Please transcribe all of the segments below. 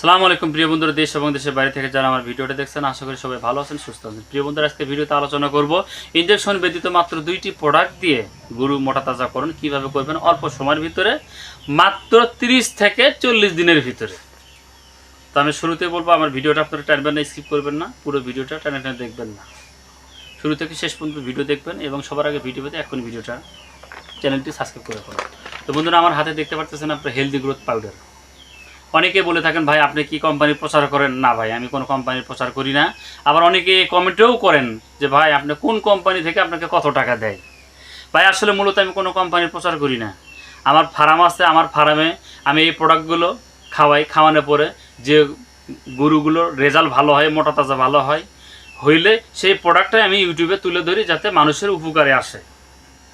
সালাম আলাইকুম, প্রিয় বন্ধুরা, দেশ এবং দেশের বাইরে থেকে যারা আমার ভিডিওটা দেখছেন, আশা করি সবাই ভালো আছেন, সুস্থ আছেন। প্রিয় বন্ধুরা, আজকে ভিডিওতে আলোচনা করব ইনজেকশন ব্যতীত মাত্র দুইটি প্রোডাক্ট দিয়ে গরু মোটা তাজা তাজাকরণ কীভাবে করবেন, অল্প সময়ের ভিতরে, মাত্র 30 থেকে চল্লিশ দিনের ভিতরে। তো আমি শুরুতে বলব, আমার ভিডিওটা আপনারা টানবেন না স্কিপ করবেন না, পুরো ভিডিওটা টানে টানে দেখবেন না। শুরু থেকে শেষ পর্যন্ত ভিডিও দেখবেন এবং সবার আগে ভিডিও পেতে এখন ভিডিওটা, চ্যানেলটি সাবস্ক্রাইব করে করুন তো বন্ধুরা, আমার হাতে দেখতে পাচ্ছেন আপনার হেলদি গ্রোথ পাউডার অনেকে বলে থাকেন, ভাই, আপনি কি কোম্পানির প্রচার করেন? না, ভাই, আমি কোনো কোম্পানির প্রচার করি না। আবার অনেকে কমেন্টেও করেন যে, ভাই, আপনি কোন কোম্পানি থেকে আপনাকে কত টাকা দেয়? ভাই, আসলে মূলত আমি কোনো কোম্পানির প্রচার করি না। আমার ফার্ম আছে, আমার ফার্মে আমি এই প্রোডাক্টগুলো খাওয়াই, খাওয়ানোর পরে যে গরুগুলোর রেজাল্ট ভালো হয়, মোটা তাজা ভালো হয়, হইলে সেই প্রোডাক্টটাই আমি ইউটিউবে তুলে ধরি যাতে মানুষের উপকারে আসে।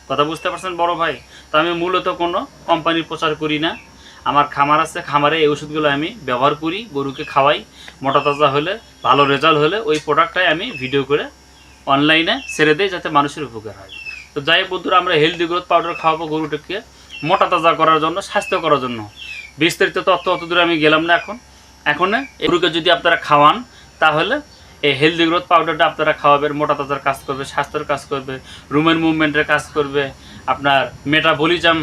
কথা বুঝতে পারছেন বড় ভাই? তো আমি মূলত কোনো কোম্পানির প্রচার করি না। আমার খামার আছে, খামারে এই ওষুধগুলো আমি ব্যবহার করি, গরুকে খাওয়াই। মোটা তাজা হলে, ভালো রেজাল্ট হলে ওই প্রোডাক্টটাই আমি ভিডিও করে অনলাইনে ছেড়ে দিই যাতে মানুষের উপকার হয়। তো যাই বন্ধুরা, আমরা হেলদি গ্রোথ পাউডার খাওয়াবো গরুটাকে মোটা তাজা করার জন্য, স্বাস্থ্য করার জন্য। বিস্তারিত তথ্য অত দূরে আমি গেলাম না এখন। এখন গরুকে যদি আপনারা খাওয়ান, তাহলে এই হেলদি গ্রোথ পাউডারটা আপনারা খাওয়াবেন, মোটা তাজার কাজ করবে, স্বাস্থ্যের কাজ করবে রুমের মুভমেন্টের কাজ করবে, আপনার মেটাবলিজম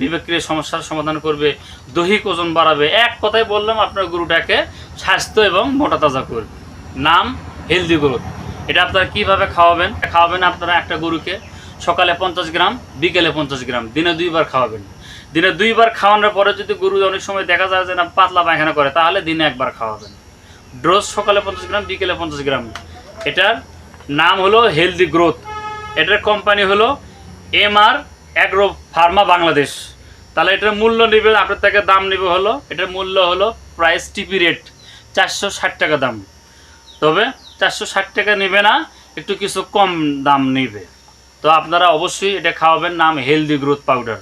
বিবেক্রিয় সমস্যার সমাধান করবে, দৈহিক ওজন বাড়াবে। এক কথায় বললাম, আপনার গরুটাকে স্বাস্থ্য এবং মোটা তাজা করবে। নাম হেলদি গ্রোথ এটা আপনারা কীভাবে খাওয়াবেন? খাওয়াবেন আপনারা একটা গরুকে সকালে পঞ্চাশ গ্রাম, বিকেলে পঞ্চাশ গ্রাম। দিনে দুইবার খাওয়াবেন। দিনে দুইবার খাওয়ানোর পরে যদি গরু অনেক সময় দেখা যায় যে না, পাতলা পায়খানা করে, তাহলে দিনে একবার খাওয়াবেন। ডোজ সকালে পঞ্চাশ গ্রাম, বিকেলে পঞ্চাশ গ্রাম। এটার নাম হলো হেলদি গ্রোথ এটার কোম্পানি হলো M R agro pharma Bangladesh তাহলে এটার মূল্য নেবে আপনার থেকে দাম নেবে হলো, এটার মূল্য হলো প্রাইস টিপি রেট চারশো ষাট টাকা দাম। তবে চারশো ষাট টাকা নেবে না, একটু কিছু কম দাম নেবে। তো আপনারা অবশ্যই এটা খাওয়াবেন, নাম হেলদি গ্রোথ পাউডার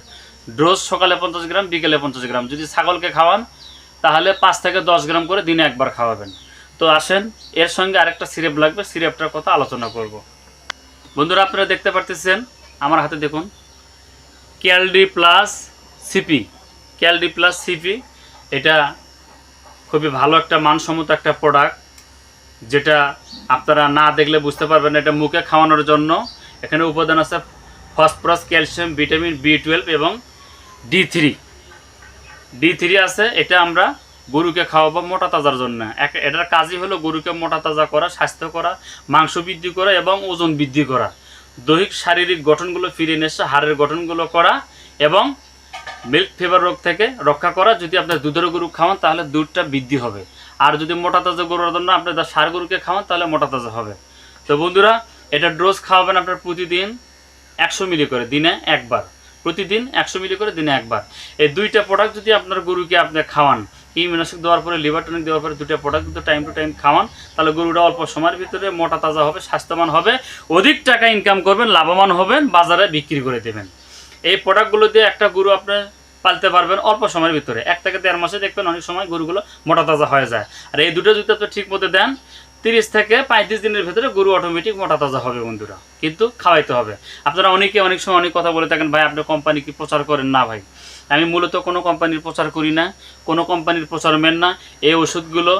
ডোজ সকালে পঞ্চাশ গ্রাম, বিকেলে পঞ্চাশ গ্রাম। যদি ছাগলকে খাওয়ান, তাহলে পাঁচ থেকে দশ গ্রাম করে দিনে একবার খাওয়াবেন। তো আসেন, এর সঙ্গে আরেকটা সিরেপ লাগবে, সিরেপটার কথা আলোচনা করব। বন্ধুরা, আপনারা দেখতে পারতেছেন, আমার হাতে দেখুন। Caldi plus CP Caldi plus CP এটা খুবই ভালো একটা মানসম্মত একটা প্রোডাক্ট যেটা আপনারা না দেখলে বুঝতে পারবেন এটা মুখে খাওয়ানোর জন্য। এখানে উপাদান আছে phosphorus calcium vitamin B twelve এবং ডি থ্রি ডি থ্রি আছে, এটা আমরা গরুকে খাওয়াবো মোটা তাজার জন্য। এক এটার কাজই হলো গরুকে মোটা তাজা করা, স্বাস্থ্য করা, মাংস বৃদ্ধি করা এবং ওজন বৃদ্ধি করা। দৈহিক শারীরিক গঠনগুলো ফিরে নিয়ে এসে হাড়ের গঠনগুলো করা এবং মিল্ক ফিভার রোগ থেকে রক্ষা করা। যদি আপনার দুধের গরু খাওয়ান, তাহলে দুধটা বৃদ্ধি হবে। আর যদি মোটা তাজা গরুর জন্য আপনি তার সার গরুকে খাওয়ান, তাহলে মোটা তাজা হবে। তো বন্ধুরা, এটা ডোজ খাওয়াবেন আপনার প্রতিদিন একশো মিলি করে, দিনে একবার। প্রতিদিন একশো মিলি করে, দিনে একবার। এই দুইটা প্রোডাক্ট যদি আপনার গরুকে আপনি খাওয়ান ইমিউনাশক দেওয়ার পরে লিভার টনিক দেওয়ার পরে দুটো প্রোডাক্ট কিন্তু টাইম টু টাইম খাওয়ান। তাহলে গরুটা অল্প সময়ের ভিতরে মোটা তাজা হবে, স্বাস্থ্যবান হবে, অধিক টাকা ইনকাম করবেন, লাভবান হবেন, বাজারে বিক্রি করে দেবেন। এই প্রোডাক্টগুলো দিয়ে একটা গরু আপনি পালতে পারবেন অল্প সময়ের ভিতরে। এক থেকে দেড় মাসে দেখবেন অনেক সময় গরুগুলো মোটা তাজা হয়ে যায়। আর এই দুটো যদি আপনি ঠিক মতো দেন তিরিশ থেকে পঁয়ত্রিশ দিনের ভেতরে গরু অটোমেটিক মোটা তাজা হবে বন্ধুরা। কিন্তু খাওয়াইতে হবে। আপনারা অনেকে অনেক সময় অনেক কথা বলে থাকেন, ভাই, আপনি কোম্পানি কি প্রচার করেন? না, ভাই। আমি মূলত কোনো কোম্পানির প্রচার করি না, কোনো কোম্পানির প্রচার মেন না। এই ওষুধগুলো,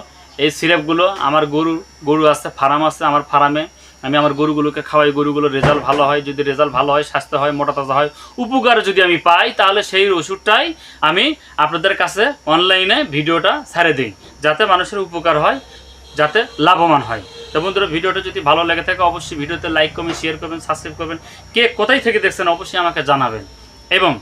এই সিরাপগুলো আমার গরু গরু আছে, ফার্ম আছে আমার ফার্মে। আমি আমার গরুগুলোকে খাওয়াই গরুগুলোর রেজাল্ট ভালো হয়, যদি রেজাল্ট ভালো হয়, স্বাস্থ্য হয়, মোটা তাজা হয়, উপকার যদি আমি পাই, তাহলে সেই ওষুধটাই আমি আপনাদের কাছে অনলাইনে ভিডিওটা ছেড়ে দিই, যাতে মানুষের উপকার হয়। যাতে লাভবান হয়। তো বন্ধুরা, ভিডিওটা যদি ভালো লেগে থাকে, অবশ্যই ভিডিওতে লাইক করবেন শেয়ার করবেন সাবস্ক্রাইব করবেন। কে কোথায় থেকে দেখছেন অবশ্যই আমাকে জানাবেন। এবং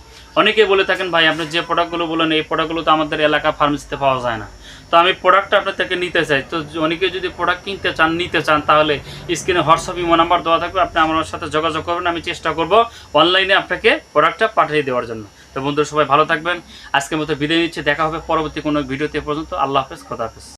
অনেকে বলে থাকেন, ভাই, আপনি যে প্রোডাক্টগুলো বলেন, এই প্রোডাক্টগুলো তো আমাদের এলাকা ফার্মেসিতে পাওয়া যায় না। তো আমি প্রোডাক্টটা আপনার থেকে নিতে চাই। তো অনেকে যদি প্রোডাক্ট কিনতে চান, নিতে চান, তাহলে স্ক্রিনে হোয়াটসঅ্যাপ ইমো নাম্বার দেওয়া থাকবে। আপনি আমার সাথে যোগাযোগ করবেন, আমি চেষ্টা করব অনলাইনে আপনাকে প্রোডাক্টটা পাঠিয়ে দেওয়ার জন্য। তো বন্ধুরা, সবাই ভালো থাকবেন। আজকের মতো বিদায় নিচ্ছে। দেখা হবে পরবর্তী কোনো ভিডিওতে পর্যন্ত। আল্লাহ হাফেজ, খোদা হাফেজ।